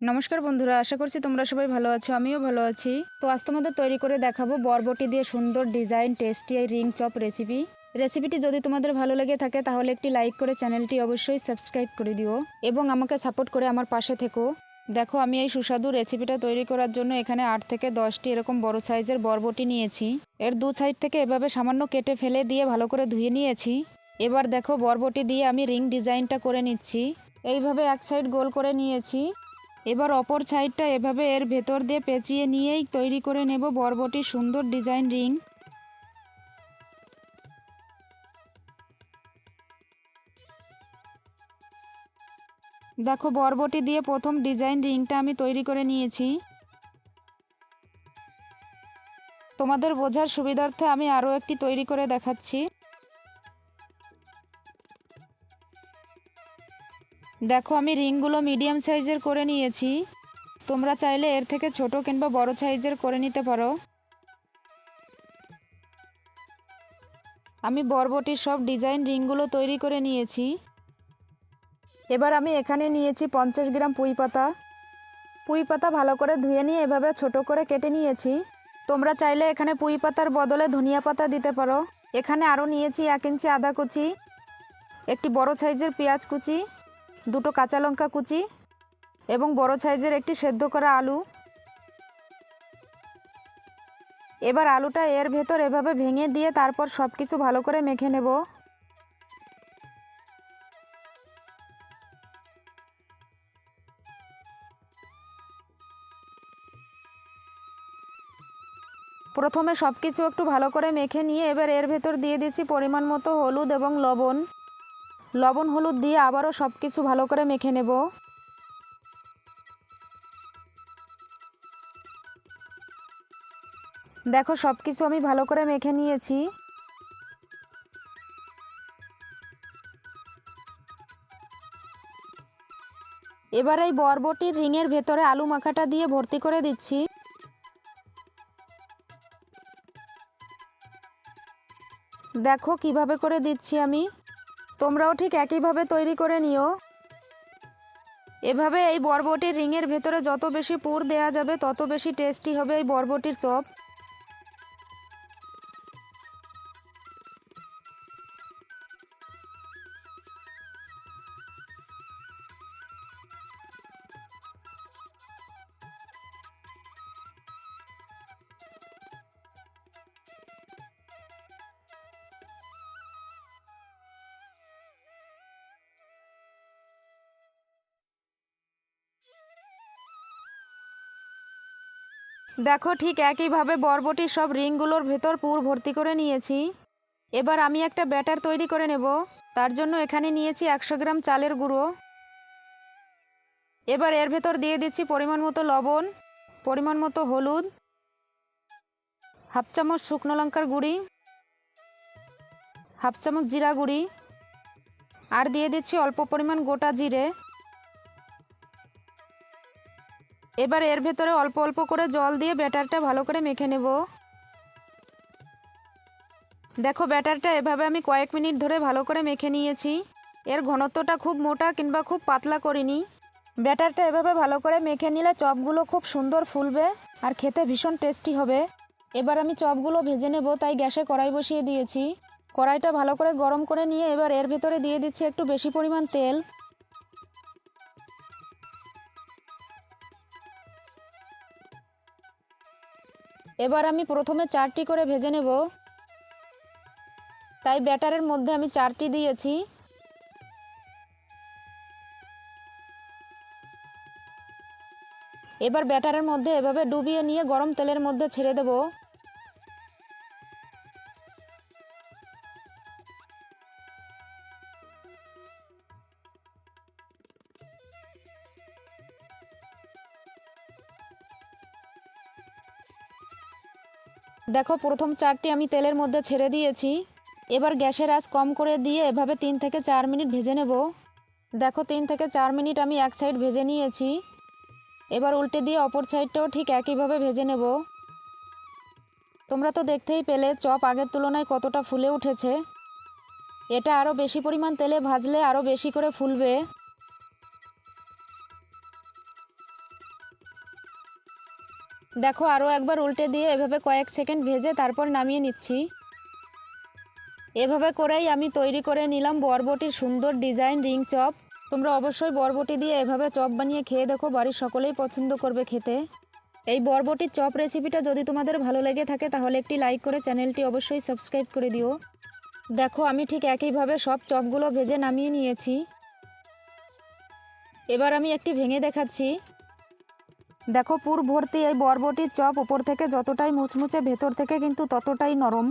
নমস্কার বন্ধুরা, আশা করছি তোমরা সবাই ভালো আছো, আমিও ভালো আছি। তো আজ তোমাদের তৈরি করে দেখাবো বরবটি দিয়ে সুন্দর ডিজাইন টেস্টি এই রিং চপ রেসিপি রেসিপিটি যদি তোমাদের ভালো লেগে থাকে, তাহলে একটি লাইক করে চ্যানেলটি অবশ্যই সাবস্ক্রাইব করে দিও এবং আমাকে সাপোর্ট করে আমার পাশে থেকো। দেখো, আমি এই সুস্বাদু রেসিপিটা তৈরি করার জন্য এখানে আট থেকে দশটি এরকম বড় সাইজের বরবটি নিয়েছি। এর দু সাইড থেকে এভাবে সামান্য কেটে ফেলে দিয়ে ভালো করে ধুয়ে নিয়েছি। এবার দেখো, বরবটি দিয়ে আমি রিং ডিজাইনটা করে নিচ্ছি। এইভাবে এক সাইড গোল করে নিয়েছি। এবার অপর সাইডটা এভাবে এর ভেতর দিয়ে পেঁচিয়ে নিয়েই তৈরি করে নেব বরবটির সুন্দর ডিজাইন রিং। দেখো, বরবটি দিয়ে প্রথম ডিজাইন রিংটা আমি তৈরি করে নিয়েছি। তোমাদের বোঝার সুবিধার্থে আমি আরও একটি তৈরি করে দেখাচ্ছি। দেখো, আমি রিংগুলো মিডিয়াম সাইজের করে নিয়েছি। তোমরা চাইলে এর থেকে ছোট কিংবা বড় সাইজের করে নিতে পারো। আমি বরবটির সব ডিজাইন রিংগুলো তৈরি করে নিয়েছি। এবার আমি এখানে নিয়েছি পঞ্চাশ গ্রাম পুঁই পাতা। পুঁই পাতা ভালো করে ধুয়ে নিয়ে এভাবে ছোট করে কেটে নিয়েছি। তোমরা চাইলে এখানে পুঁই পাতার বদলে ধনিয়া পাতা দিতে পারো। এখানে আরও নিয়েছি এক ইঞ্চি আদা কুচি, একটি বড় সাইজের পেঁয়াজ কুচি দুটো কাঁচা লঙ্কা কুচি এবং বড় সাইজের একটি সেদ্ধ করা আলু। এবার আলুটা এর ভেতর এভাবে ভেঙে দিয়ে তারপর সব কিছু ভালো করে মেখে নেব। প্রথমে সব কিছু একটু ভালো করে মেখে নিয়ে এবার এর ভেতর দিয়ে দিচ্ছি পরিমাণ মতো হলুদ এবং লবণ। লবণ, হলুদ দিয়ে আবারও সব কিছু ভালো করে মেখে নেব। দেখো সব কিছু আমি ভালো করে মেখে নিয়েছি। এবার এই বরবটির রিংয়ের ভেতরে আলু মাখাটা দিয়ে ভর্তি করে দিচ্ছি। দেখো, কীভাবে করে দিচ্ছি আমি। তোমরাও ঠিক একইভাবে তৈরি করে নিও। এভাবে এই বরবটির রিংয়ের ভেতরে যত বেশি পুর দেয়া যাবে, তত বেশি টেস্টি হবে এই বরবটির চপ। দেখো, ঠিক একইভাবে বরবটির সব রিংগুলোর ভেতর পুর ভর্তি করে নিয়েছি। এবার আমি একটা ব্যাটার তৈরি করে নেব। তার জন্য এখানে নিয়েছি একশো গ্রাম চালের গুঁড়ো। এবার এর ভেতর দিয়ে দিচ্ছি পরিমাণ মতো লবণ, পরিমাণ মতো হলুদ, হাফ চামচ শুকনো লঙ্কার গুঁড়ি, হাফ চামচ জিরা গুঁড়ি, আর দিয়ে দিচ্ছি অল্প পরিমাণ গোটা জিরে। এবার এর ভেতরে অল্প অল্প করে জল দিয়ে ব্যাটারটা ভালো করে মেখে নেব। দেখো, ব্যাটারটা এভাবে আমি কয়েক মিনিট ধরে ভালো করে মেখে নিয়েছি। এর ঘনত্বটা খুব মোটা কিংবা খুব পাতলা করিনি। ব্যাটারটা এভাবে ভালো করে মেখে নিলে চপগুলো খুব সুন্দর ফুলবে আর খেতে ভীষণ টেস্টি হবে। এবার আমি চপগুলো ভেজে নেব, তাই গ্যাসে কড়াই বসিয়ে দিয়েছি। কড়াইটা ভালো করে গরম করে নিয়ে এবার এর ভেতরে দিয়ে দিচ্ছি একটু বেশি পরিমাণ তেল। এবার আমি প্রথমে চারটি করে ভেজে নেব। তাই ব্যাটারের মধ্যে আমি চারটি দিয়েছি। এবার ব্যাটারের মধ্যে এভাবে ডুবিয়ে নিয়ে গরম তেলের মধ্যে ছেড়ে দেব। দেখো, প্রথম চারটি আমি তেলের মধ্যে ছেড়ে দিয়েছি। এবার গ্যাসের আঁচ কম করে দিয়ে এভাবে তিন থেকে চার মিনিট ভেজে নেব। দেখো, তিন থেকে চার মিনিট আমি এক সাইড ভেজে নিয়েছি। এবার উল্টে দিয়ে অপর সাইডটাও ঠিক একইভাবে ভেজে নেব। তোমরা তো দেখতেই পেলে, চপ আগের তুলনায় কতটা ফুলে উঠেছে। এটা আরও বেশি পরিমাণ তেলে ভাজলে আরও বেশি করে ফুলবে। দেখো আরও একবার উল্টে দিয়ে এভাবে কয়েক সেকেন্ড ভেজে তারপর নামিয়ে নিচ্ছি। এভাবে করেই আমি তৈরি করে নিলাম বরবটির সুন্দর ডিজাইন রিং চপ। তোমরা অবশ্যই বরবটি দিয়ে এভাবে চপ বানিয়ে খেয়ে দেখো, বাড়ির সকলেই পছন্দ করবে খেতে। এই বরবটির চপ রেসিপিটা যদি তোমাদের ভালো লেগে থাকে, তাহলে একটি লাইক করে চ্যানেলটি অবশ্যই সাবস্ক্রাইব করে দিও। দেখো, আমি ঠিক একইভাবে সব চপগুলো ভেজে নামিয়ে নিয়েছি। এবার আমি একটি ভেঙে দেখাচ্ছি। দেখো, পুর ভর্তি এই বরবটির চপ উপর থেকে যতটাই মুচমুচে, ভেতর থেকে কিন্তু ততটাই নরম।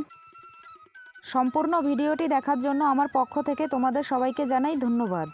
সম্পূর্ণ ভিডিওটি দেখার জন্য আমার পক্ষ থেকে তোমাদের সবাইকে জানাই ধন্যবাদ।